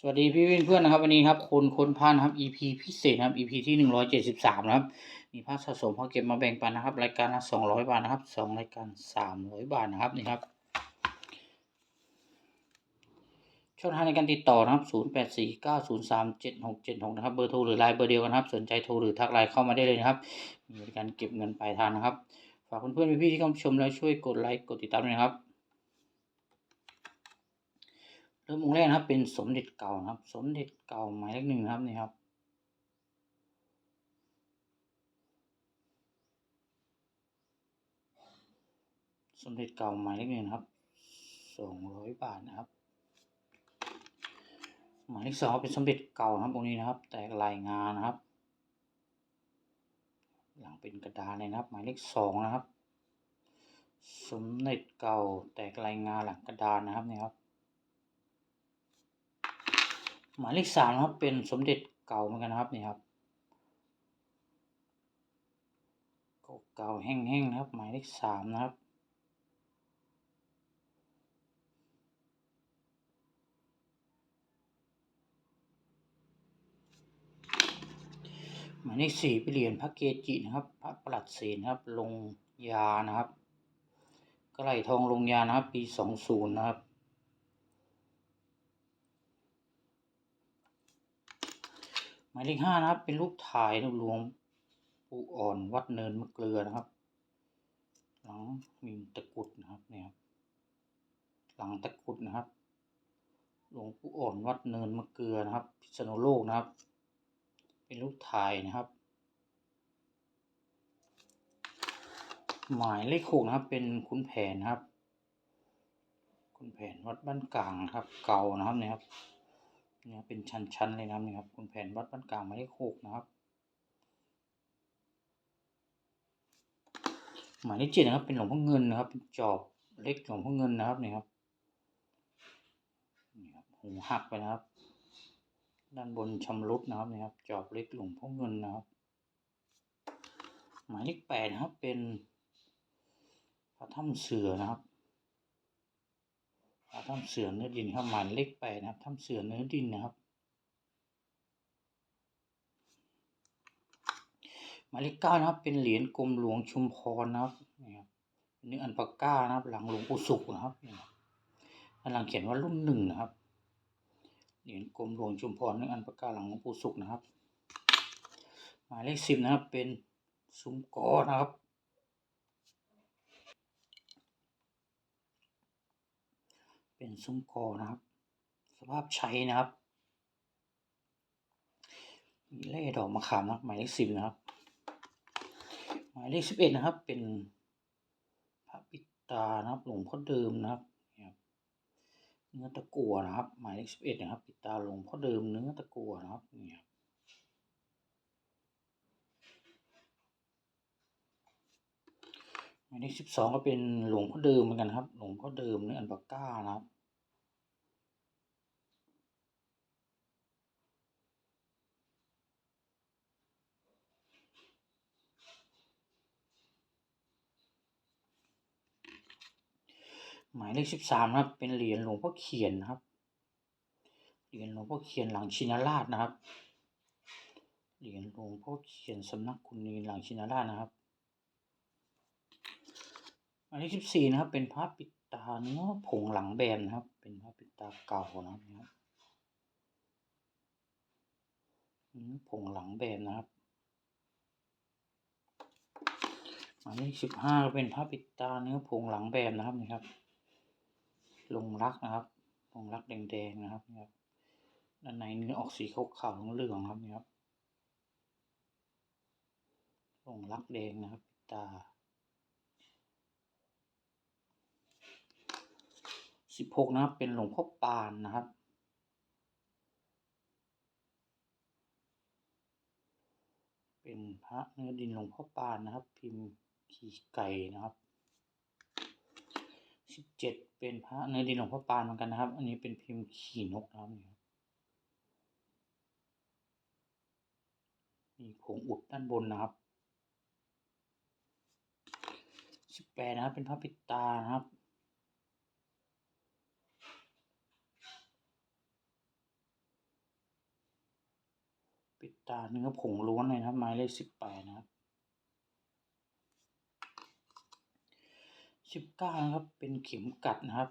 สวัสดีพี่เพื่อนๆนะครับวันนี้ครับคนคนพานครับ EP พิเศษครับ EP ที่หนึ่งร้อยเจ็ดสิบสามนะครับมีภาพสะสมพอเก็บมาแบ่งปันนะครับ รายการละสองร้อยบาทนะครับสองรายการสามร้อยบาทนะครับนี่ครับช่องทางในการติดต่อนะครับศูนย์แปดสี่เก้าศูนย์สามเจ็ดหกเจ็ดหกนะครับเบอร์โทรหรือไลน์เบอร์เดียวกันครับ สนใจโทรหรือทักไลน์เข้ามาได้เลยนะครับมีบริการเก็บเงินปลายทางนะครับฝากเพื่อนๆพี่ๆที่เข้ามาชมแล้วช่วยกดไลค์กดติดตามด้วยนะครับ เริ่มองแรกนะครับ เป็นสมเด็จเก่านะครับ สมเด็จเก่าหมายเลขหนึ่งนะครับนี่ครับ สมเด็จเก่าหมายเลขหนึ่งครับสองร้อยบาทนะครับ หมายเลขสองเป็นสมเด็จเก่านะครับองนี้นะครับ แตกลายงานนะครับ หลังเป็นกระดานเลยนะครับ หมายเลขสองนะครับ สมเด็จเก่าแตกลายงานหลังกระดานนะครับนี่ครับ หมายเลขสามนะครับ เป็นสมเด็จเก่าเหมือนกันนะครับนี่ครับเก่าๆแห้งๆนะครับ หมายเลขสามนะครับหมายเลขสี่เป็นเหรียญพระเกจินะครับ พระประหลัดศีนะครับ ลงยานะครับกระไหลทองลงยานะครับ ปีสองศูนย์นะครับ มายเลขห้านะครับ เป็นรูปถ่ายหลวงปู่อ่อนวัดเนินมะเกลือนะครับหลังมีตะกุดนะครับเนี่ยครับหลังตะกุดนะครับ หลวงปู่อ่อนวัดเนินมะเกลือนะครับ พิษณุโลกนะครับ เป็นรูปถ่ายนะครับ หมายเลขหกนะครับ เป็นคุณแผนนะครับ คุณแผนวัดบ้านกลางนะครับ เก่านะครับเนี่ยครับ เนี่ยเป็นชั้นๆเลยนะครับนี่ครับคุณแผนวัดบ้านกลางหมายเลขหกนะครับหมายเลขเจ็ดนะครับ เป็นหลวงพ่อเงินนะครับเป็นจอบเล็กหลวงพ่อเงินนะครับเนี่ยครับนี่ครับหูหักไปนะครับ ด้านบนชำรุดนะครับเนี่ยครับ จอบเล็กหลวงพ่อเงินนะครับ หมายเลขแปดนะครับเป็นพระถ้ำเสือนะครับ ถ้ำเสือเนื้อดินครับหมายเลขแปดนะครับถ้ำเสือเนื้อดินนะครับหมายเลขเก้านะครับ เป็นเหรียญกรมหลวงชุมพรนะครับนี่ครับเนื้ออันปากก้านะครับ หลังหลวงปู่ศุกร์นะครับนี่ครันหลังเขียนว่ารุ่นหนึ่งนะครับเหรียญกรมหลวงชุมพรเนื้ออันปากก้าหลังหลวงปู่ศุกร์นะครับ หมายเลขสิบนะครับเป็นซุ้มกอนะครับ เป็นซุ้มกอนะครับ สภาพใช้นะครับ มีเล่ดอกมะขามนะครับ หมายเลขสิบนะครับ หมายเลขสิบเอ็ดนะครับ เป็นพระปิตานะครับ หลวงพ่อเดิมนะครับเนื้อตะกั่วนะครับ หมายเลขสิบเอ็ดนะครับ ปิดตาหลวงพ่อเดิมเนื้อตะกั่วนะครับเนี่ครับหมายเลขสิบสองก็เป็นหลวงพ่อเดิมเหมือนกันครับ หลวงพ่อเดิมเนื้ออันปากก้านะครับ หมายเลขสิบสามนะครับ เป็นเหรียญหลวงพ่อเขียนนะครับ เหรียญหลวงพ่อเขียนหลังชินราชนะครับ เหรียญหลวงพ่อเขียนสำนักคุณนีหลังชินราชนะครับ หมายเลขสิบสี่นะครับ เป็นพระปิดตาเนื้อผงหลังแบนนะครับ เป็นพระปิดตาเก่านะครับเนื้อผงหลังแบนนะครับหมายเลขสิบห้าเป็นพระปิดตาเนื้อผงหลังแบนนะครับนี่ครับ ลงรักนะครับลงรักแดงๆนะครับนี่ครับด้านในเนื้อออกสีขาวๆเหลืองๆครับนี่ครับลงรักแดงนะครับตาสิบหกนะครับ เป็นหลวงพ่อปานนะครับเป็นพระเนื้อดินหลวงพ่อปานนะครับ พิมพ์ขี่ไก่นะครับ สิบเจ็ดเป็นพระเนื้อดินหลวงพ่อปานเหมือนกันนะครับ อันนี้เป็นพิมพ์ขี่นกนะครับนี่ครับมีผงอุดด้านบนนะครับสิบแปดนะครับ เป็นพระปิดตานะครับปิดตาเนื้อผงล้วนเลยนะครับหมายเลขสิบแปดนะครับ สิบเก้านะครับ เป็นเข็มกัดนะครับ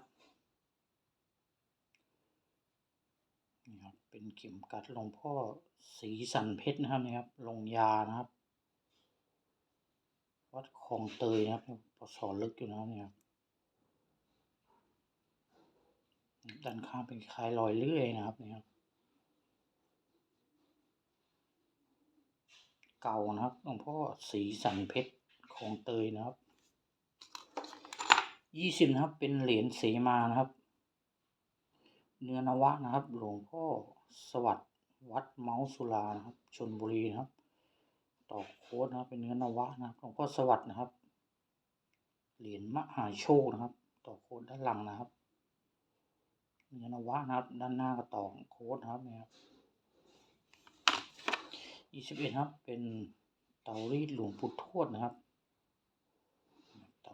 นี่ครับ เป็นเข็มกัดหลวงพ่อสีสันเพชรนะครับนี่ครับลงยานะครับ วัดคลองเตยนะครับปศลึกอยู่นะครับเนี่ยครับด้านข้างเป็นคล้ายรอยเลื่อยนะครับเนี่ยครับเก่านะครับหลวงพ่อสีสันเพชรของเตยนะครับ ยี่สิบนะครับ เป็นเหรียญเสมานะครับ เนื้อนวะนะครับ หลวงพ่อสวัสดิ์วัดเมาสุรานะครับชนบุรีนะครับ ต่อโค้ดนะครับเป็นเนื้อนวะนะครับหลวงพ่อสวัสดิ์นะครับ เหรียญมหาโชคนะครับ ต่อโค้ดด้านหลังนะครับ เนื้อนวะนะครับ ด้านหน้าก็ต่อโค้ดนะครับนี่ยครับยี่สิบเอ็ดครับ เป็นเตารีดหลวงปู่ทวดนะครับ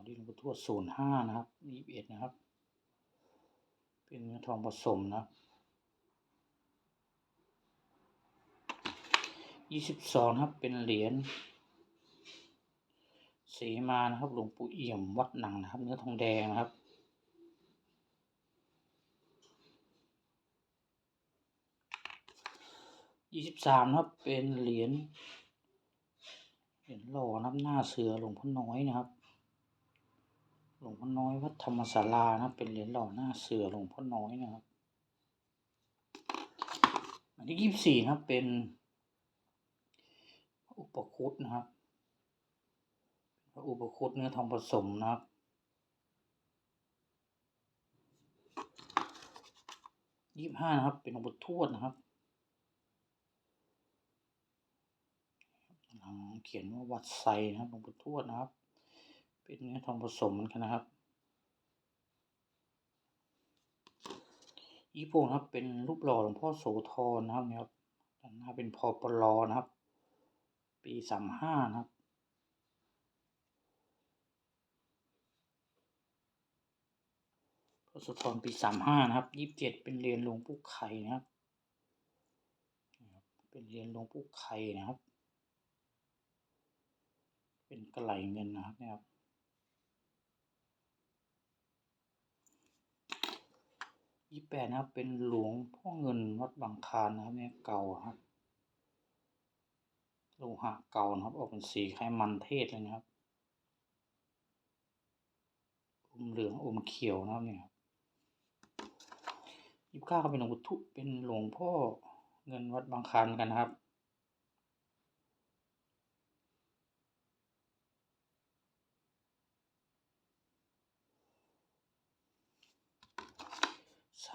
ารีดหลวงปู่ทวดศูนย์ห้านะครับยี่สิบเอ็ดนะครับ เป็นเนื้อทองผสมนะครับยี่สิบสองครับ เป็นเหรียญเสมานะครับหลวงปู่เอี่ยมวัดหนังนะครับ เนื้อทองแดงนะครับยี่สิบสามครับเป็นเหรียญเหรียญหล่อนะครับหน้าเสือหลวงพ่อน้อยนะครับ หลวงพ่อน้อยวัดธรรมศาลานะเป็นเหรียญหล่อหน้าเสือหลวงพ่อน้อยนะครับอันที่ยี่สิบสี่นะเป็นพระอุปคุตนะครับพระอุปคุตเนื้อทองผสมนะครับยี่สิบห้านะครับ เป็นหลวงปู่ทวดนะครับหลังเขียนว่าวัดไซนะครับหลวงปู่ทวดนะครับ เป็นเนื้อทองผสมเหมือนกันนะครับยี่ปงครับเป็นรูปหล่อหลวงพ่อโสธรนะครับเนี่ยครับด้านหน้าเป็นพอปลอนะครับ ปีสามห้านะครับพระโสธรปีสามห้านะครับยี่สิบเจ็ดเป็นเหรียญหลวงปู่ไข่นะครับ เป็นเหรียญหลวงปู่ไข่นะครับ เป็นกระไหลเงินนะครับเนี่ยครับ ยี่แปดนะครับ เป็นหลวงพ่อเงินวัดบางคานนะครับเนี่ยเก่าครับโลหะเก่านะครับ ออกเป็นสีคล้ายมันเทศเลยนะครับ อมเหลืองอมเขียวนะครับเนี่ยครับยี่สิบเก้าก็เป็นหลวงปู่ทุเป็นหลวงพ่อเงินวัดบางคลานกันนะครับ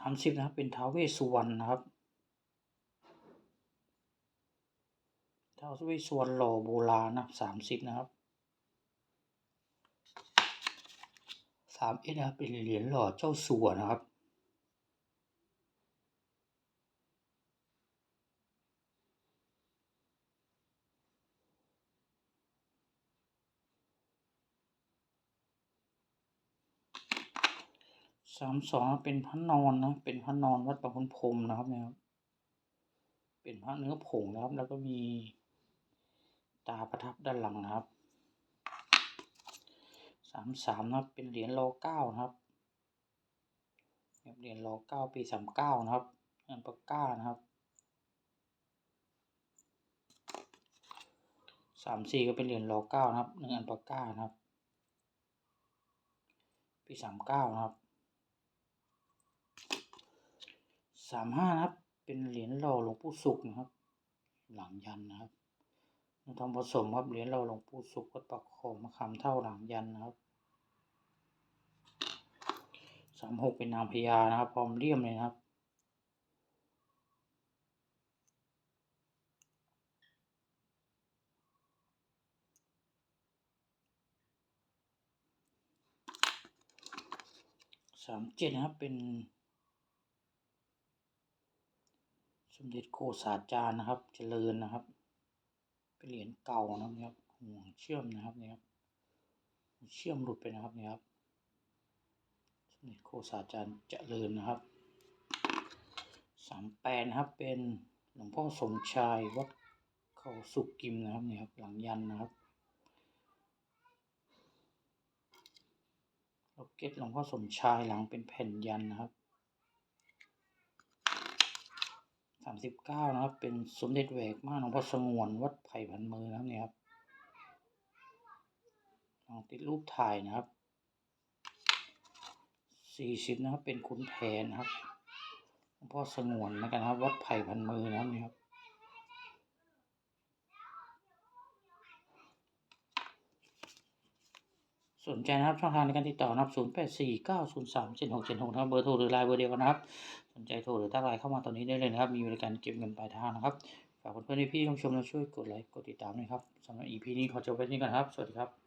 สามสิบนะครับ เป็นท้าวเวสสุวรรณนะครับท้าวเวสสุวรรณหล่อโบราณนะสามสิบนะครับสามเอ็ดนะครับเป็นเหรียญหล่อเจ้าสัวนะครับ สามสองเป็นพระนอนนะ เป็นพระนอนวัดประพุนพรมนะครับเนี่ยครับ เป็นพระเนื้อผงนะครับ แล้วก็มีตาประทับด้านหลังนะครับสามสามนะครับ เป็นเหรียญรอเก้านะครับ เหรียญรอเก้าปีสามเก้านะครับเงินปากก้านะครับสามสี่ก็เป็นเหรียญรอเก้านะครับหนึ่งอันปากก้านะครับปีสามเก้านะครับ สามห้านะครับ เป็นเหรียญหล่อหลวงปู่สุขนะครับ หลังยันนะครับทองผสมครับเหรียญหล่อหลวงปู่สุขวัดปักคลองมะขามเท่าหลังยันนะครับสามหกเป็นนางพญานะครับ พร้อมเลี่ยมเลยนะครับสามเจ็ดนะครับเป็น สม เด็จโกษาจารย์นะครับ เจริญนะครับ เป็นเหรียญเก่านะครับห่วงเชื่อมนะครับนี่ครับเชื่อมหลุดไปนะครับนี่ครับสมเด็จโกษาจารย์เจริญนะครับสามแปนะครับเป็นหลวงพ่อสมชายวัดเขาสุกกิมนะครับนี่ครับหลังยันนะครับล็อกเก็ตหลวงพ่อสมชายหลังเป็นแผ่นยันนะครับสามสิบเก้านะครับ เป็นสมเด็จแหวกมากหลวงพ่อสงวนวัดไผ่พันมือนะครับเนี่ยครับลองติดรูปถ่ายนะครับสี่สิบนะครับ เป็นขุนแผนครับหลวงพ่อสงวนนะครับ วัดไผ่พันมือนะครับเนี่ยครับสนใจนะครับช่องทางในการติดต่อนะครับ 0 8 4 9 0 3 7 6 7 6นะครับเบอร์โทรหรือไลน์เบอร์เดียวกันนะครับ นใจโทรหรือทักไลน์เข้ามาตอนนี้ได้เลยนะครับ มีบริการเก็บเงินปลายทางนะครับ ฝากเพื่อนๆพี่ๆชมแล้วช่วยกดไลค์กดติดตามด้วยครับสำหรับ EP นี้ขอจบไว้ที่นี่ก่อนครับ สวัสดีครับ